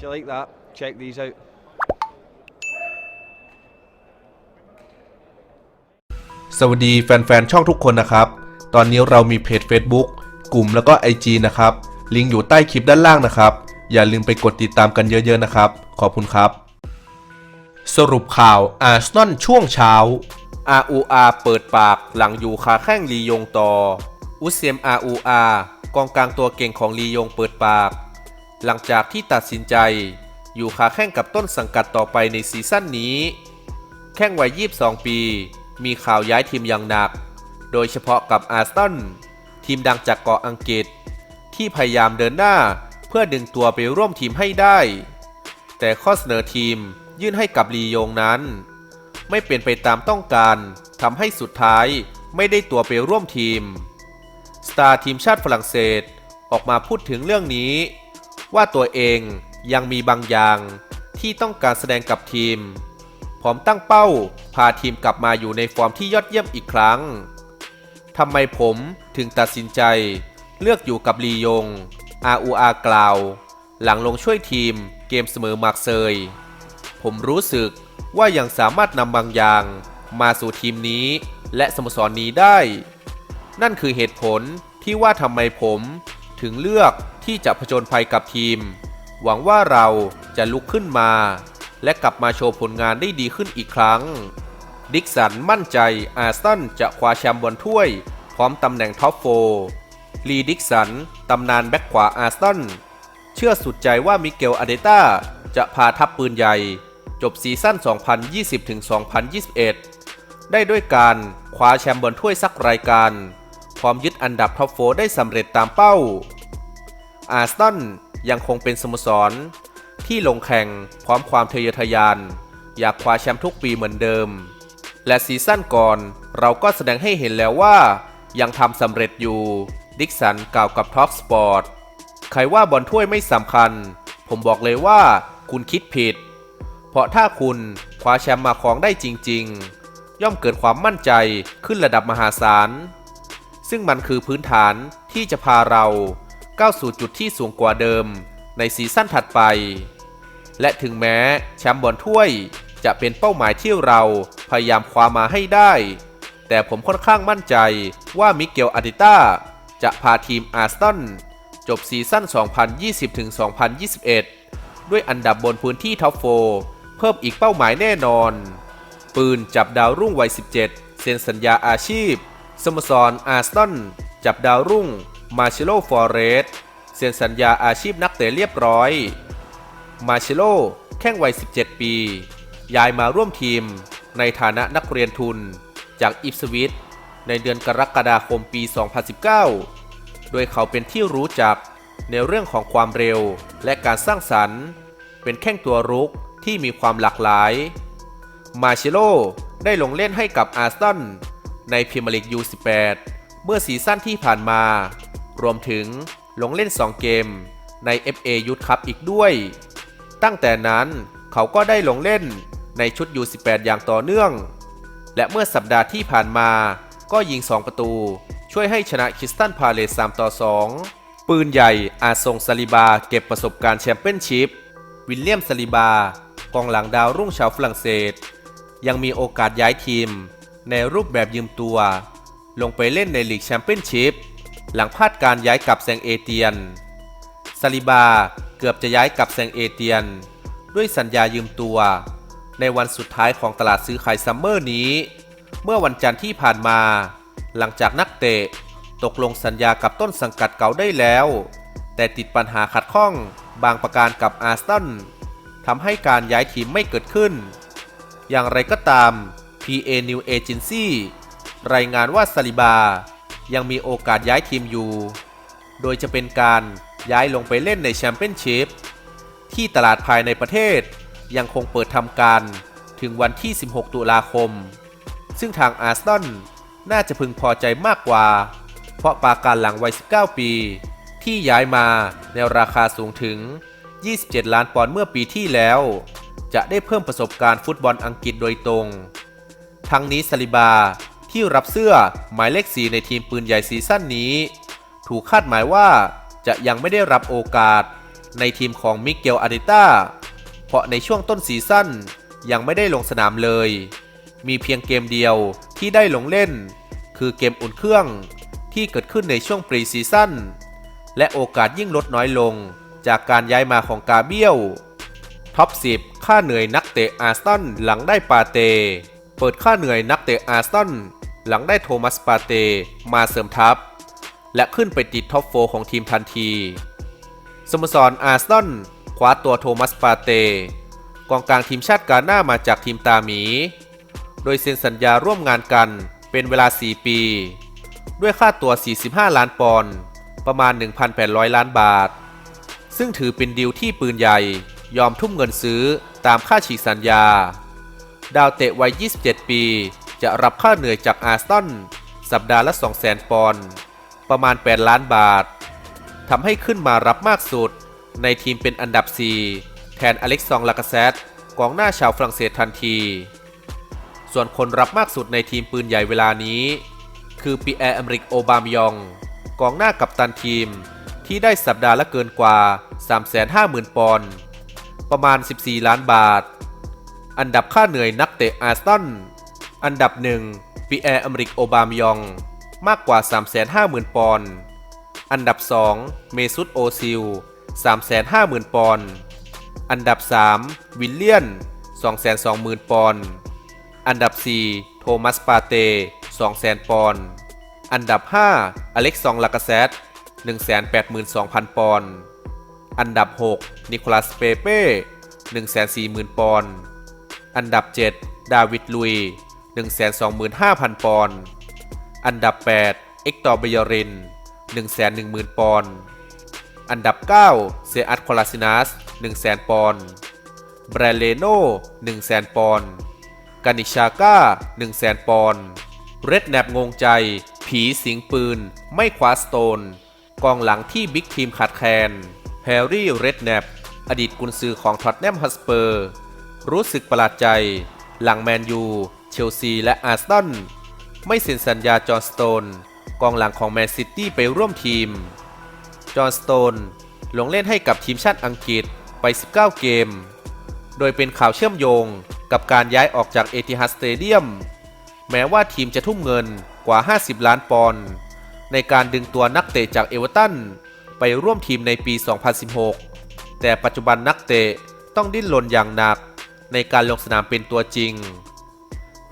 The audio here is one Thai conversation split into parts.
If you like that, check these out. สวัสดีแฟนๆ ช่องทุกคนนะครับ ตอนนี้เรามีเพจ Facebook กลุ่มแล้วก็ IG นะครับ ลิงก์อยู่ใต้คลิปด้านล่างนะครับ อย่าลืมไปกดติดตามกันเยอะๆนะครับ ขอบคุณครับ สรุปข่าวอาร์เซนอลช่วงเช้า RUR เปิดปากหลังอยู่ขาแข้งลียงต่อ อุซเซม RUR กองกลางตัวเก่งของลียงเปิดปาก หลังจากที่ตัดสินใจ อยู่ขาแข้งกับต้นสังกัดต่อไปในซีซั่นนี้ แข้งวัย 22 ปี มีข่าวย้ายทีมอย่างหนัก โดยเฉพาะกับอาร์เซนทีมดังจากเกาะอังกฤษ ที่พยายามเดินหน้าเพื่อดึงตัวไปร่วมทีมให้ได้ แต่ข้อเสนอทีมยื่นให้กับลียงนั้น ไม่เป็นไปตามต้องการทำให้สุดท้ายไม่ได้ตัวไปร่วมทีม สตาร์ทีมชาติฝรั่งเศสออกมาพูดถึงเรื่องนี้ ว่าตัวเองยังมีบางอย่างที่ต้องการแสดงกับทีม พร้อมตั้งเป้า พาทีมกลับมาอยู่ในฟอร์มที่ยอดเยี่ยมอีกครั้งทำไมผมถึงตัดสินใจ เลือกอยู่กับลียง RUR กล่าว หลังลงช่วยทีมเกมเสมอมาร์กเซย ผมรู้สึกว่ายังสามารถนำบางอย่างมาสู่ทีมนี้ และสโมสรนนี้ได้ นั่นคือเหตุผลที่ว่าทำไมผมถึงเลือก ที่จะผจญภัยกับทีม หวังว่าเราจะลุกขึ้นมา และกลับมาโชว์ผลงานได้ดีขึ้นอีกครั้ง ดิกสันมั่นใจอาร์เซนจะคว้าแชมป์บอลถ้วย พร้อมตำแหน่งท็อปโฟลีดิกสันตำนานแบ็กขวาอาร์เซนเชื่อสุดใจว่ามิเกลอเดต้าจะพาทัพปืนใหญ่ จบซีซั่น 2020-2021 ได้ด้วยการคว้าแชมป์บอลถ้วยสักรายการ พร้อมยึดอันดับท็อปโฟได้สำเร็จตามเป้า อาร์เซนยังคงเป็นสโมสร ที่ลงแข่งพร้อมความทะเยอทะยาน อยากคว้าแชมป์ทุกปีเหมือนเดิม และซีซั่นก่อนเราก็แสดงให้เห็นแล้วว่า ยังทำสำเร็จอยู่ ดิกสันกล่าวกับท็อ k สปอร์ตใครว่าบอลถ้วยไม่สำคัญ ผมบอกเลยว่าคุณคิดผิด เพราะถ้าคุณคว้าแชมป์มาครองได้จริง ๆ ย่อมเกิดความมั่นใจขึ้นระดับมหาศาล ซึ่งมันคือพื้นฐานที่จะพาเรา ก้าวสู่จุดที่สูงกว่าเดิมในซีซั่นถัดไป และถึงแม้แชมป์บอลถ้วยจะเป็นเป้าหมายที่เราพยายามคว้ามาให้ได้ แต่ผมค่อนข้างมั่นใจว่ามิเกลอาดิต้าจะพาทีมอาร์เซนจบซีซั่น 2020-2021 ด้วยอันดับบนพื้นที่ท็อปโฟเพิ่มอีกเป้าหมายแน่นอน ปืนจับดาวรุ่งวัย 17 เซ็นสัญญาอาชีพ สโมสรอาร์เซนจับดาวรุ่ง มาเชโลฟอเรสเซ็นสัญญาอาชีพนักเตะเรียบร้อย มาเชโลแข้งวัย 17 ปี ย้ายมาร่วมทีมในฐานะนักเรียนทุนจากอิฟสวิตในเดือนกรกฎาคมปี 2019 โดยเขาเป็นที่รู้จักในเรื่องของความเร็วและการสร้างสรรค์ เป็นแข้งตัวรุกที่มีความหลากหลาย มาเชโลได้ลงเล่นให้กับอาร์เซนในพรีเมียร์ลีก U18 เมื่อซีซั่นที่ผ่านมา รวมถึงลงเล่น 2 เกมใน FA Youth Cup อีกด้วย ตั้งแต่นั้นเขาก็ได้ลงเล่นในชุด U18 อย่างต่อเนื่อง และเมื่อสัปดาห์ที่ผ่านมาก็ยิง 2 ประตู ช่วยให้ชนะคิสตันพาเลส3ต่อ 2 ปืนใหญ่อาจส่งซาลิบาเก็บประสบการณ์แชมเปี้ยนชิพ วิลเลียมซาลิบากองหลังดาวรุ่งชาวฝรั่งเศส ยังมีโอกาสย้ายทีม ในรูปแบบยืมตัว ลงไปเล่นในลีกแชมเปี้ยนชิพ หลังพลาดการย้ายกลับแซงเอเตียนซาลิบาเกือบจะย้ายกลับแซงเอเตียน ด้วยสัญญายืมตัว ในวันสุดท้ายของตลาดซื้อขายซัมเมอร์นี้ เมื่อวันจันทร์ที่ผ่านมา หลังจากนักเตะตกลงสัญญากับต้นสังกัดเก่าได้แล้ว แต่ติดปัญหาขัดข้องบางประการกับอาร์เซนทำให้การย้ายทีมไม่เกิดขึ้น อย่างไรก็ตาม PA New Agency รายงานว่าซาลิบา ยังมีโอกาสย้ายทีมอยู่ โดยจะเป็นการย้ายลงไปเล่นในแชมเปี้ยนชิพที่ตลาดภายในประเทศยังคงเปิดทำการถึงวันที่ 16 ตุลาคม ซึ่งทางอาร์ซนอลน่าจะพึงพอใจมากกว่า เพราะปาการหลังวัย 19 ปี ที่ย้ายมาในราคาสูงถึง 27 ล้านปอนด์เมื่อปีที่แล้ว จะได้เพิ่มประสบการณ์ฟุตบอลอังกฤษโดยตรง ทั้งนี้ซาลิบา ที่รับเสื้อหมายเลขสีในทีมปืนใหญ่ซีซั่นนี้ ถูกคาดหมายว่าจะยังไม่ได้รับโอกาสในทีมของมิเกลอาริต้าเพราะในช่วงต้นซีซั่นยังไม่ได้ลงสนามเลย มีเพียงเกมเดียวที่ได้ลงเล่น คือเกมอุ่นเครื่องที่เกิดขึ้นในช่วงปรีซีซั่นและโอกาสยิ่งลดน้อยลงจากการย้ายมาของกาเบียลท็อป 10 ค่าเหนื่อยนักเตะอาร์ตันหลังได้ปาเต เปิดค่าเหนื่อยนักเตะอาร์ตัน หลังได้โทมัสปาเตมาเสริมทัพ และขึ้นไปติดท็อปโฟของทีมทันที สโมสรอาร์สตันคว้าตัวโทมัสปาเตกองกลางทีมชาติกาหน้ามาจากทีมตาหมี โดยเซ็นสัญญาร่วมงานกันเป็นเวลา 4 ปี ด้วยค่าตัว 45 ล้านปอนด์ประมาณ 1,800 ล้านบาท ซึ่งถือเป็นดีลที่ปืนใหญ่ยอมทุ่มเงินซื้อตามค่าฉีกสัญญา ดาวเตะวัย 27 ปี จะรับค่าเหนื่อยจากอาร์สตันสัปดาห์ละ 200,000 ปอนด์ประมาณ 8 ล้านบาททำให้ขึ้นมารับมากสุด ในทีมเป็นอันดับ 4 แทนอเล็กซองลากาเซตกองหน้าชาวฝรั่งเศสทันที ส่วนคนรับมากสุดในทีมปืนใหญ่เวลานี้ คือปีแอร์อเมริกโอบามยอง กองหน้ากัปตันทีม ที่ได้สัปดาห์ละเกินกว่า 350,000 ปอนด์ประมาณ 14 ล้านบาท อันดับค่าเหนื่อยนักเตะอาร์สตัน อันดับหนึ่งปีแอร์อเมริกโอบามยอง มากกว่า 350,000 ปอนด์ อันดับ 2 เมซุตโอซิล 350,000 ปอนด์ อันดับ 3 วิลเลียน 220,000 ปอนด์ อันดับ 4 โทมัสปาเต 200,000 ปอนด์ อันดับ 5 อเล็กซองลากาเซต182,000 ปอนด์ อันดับ 6 นิโคลัสเปเป้ 140,000 ปอนด์ อันดับ 7 ดาวิดลุย 125,000 ปอนด์ อันดับ 8 เอ็กตอร์เบยริน 110,000 ปอนด์ อันดับ 9 เซอัตโคลาซินัส 100,000 ปอนด์ แบรเลโน100,000 ปอนด์ กานิชาก้า 100,000 ปอนด์ เรดแนบงงใจ ผีสิงปืน ไม่คว้าสโตน กองหลังที่บิ๊กทีมขาดแคลน แฮร์รี่ เรดแนบอดีตกุนซือของท็อตแนมฮัสเปอร์ รู้สึกประหลาดใจ หลังแมนยู เชลซีและอาร์เซนไม่เซ็นสัญญาจอห์นสโตน กองหลังของแมนซิตี้ไปร่วมทีม จอห์นสโตนลงเล่นให้กับทีมชาติอังกฤษไป 19 เกม โดยเป็นข่าวเชื่อมโยงกับการย้ายออกจากเอติฮัดสเตเดียม แม้ว่าทีมจะทุ่มเงินกว่า 50 ล้านปอนด์ในการดึงตัวนักเตะจากเอเวอร์ตันไปร่วมทีมในปี 2016 แต่ปัจจุบันนักเตะต้องดิ้นรนอย่างหนักในการลงสนามเป็นตัวจริง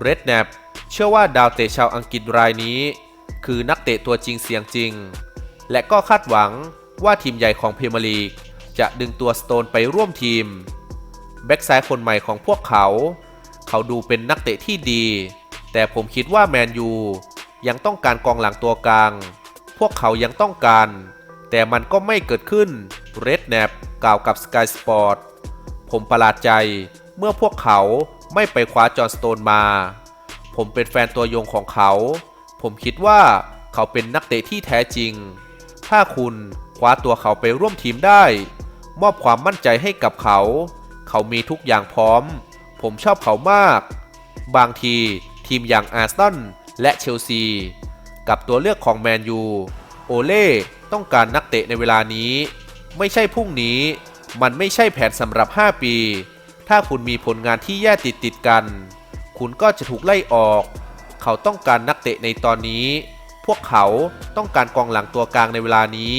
เรดแนบเชื่อว่าดาวเตะชาวอังกฤษรายนี้ คือนักเตะตัวจริงเสียงจริง และก็คาดหวังว่าทีมใหญ่ของพรีเมียร์ลีก จะดึงตัวสโตนไปร่วมทีม แบ็กซ้ายคนใหม่ของพวกเขา เขาดูเป็นนักเตะที่ดี แต่ผมคิดว่าแมนยูยังต้องการกองหลังตัวกลาง พวกเขายังต้องการ แต่มันก็ไม่เกิดขึ้นเรดแนบกล่าวกับ Sky Sport ผมประหลาดใจเมื่อพวกเขา ไม่ไปคว้าจอห์นสโตนมา ผมเป็นแฟนตัวยงของเขา ผมคิดว่าเขาเป็นนักเตะที่แท้จริง ถ้าคุณคว้าตัวเขาไปร่วมทีมได้ มอบความมั่นใจให้กับเขา เขามีทุกอย่างพร้อม ผมชอบเขามาก บางทีทีมอย่างอาร์เซนและเชลซี กับตัวเลือกของแมนยู โอเล่ต้องการนักเตะในเวลานี้ ไม่ใช่พรุ่งนี้ มันไม่ใช่แผนสำหรับ 5 ปี ถ้าคุณมีผลงานที่แย่ติดติดกัน คุณก็จะถูกไล่ออก เขาต้องการนักเตะในตอนนี้ พวกเขาต้องการกองหลังตัวกลางในเวลานี้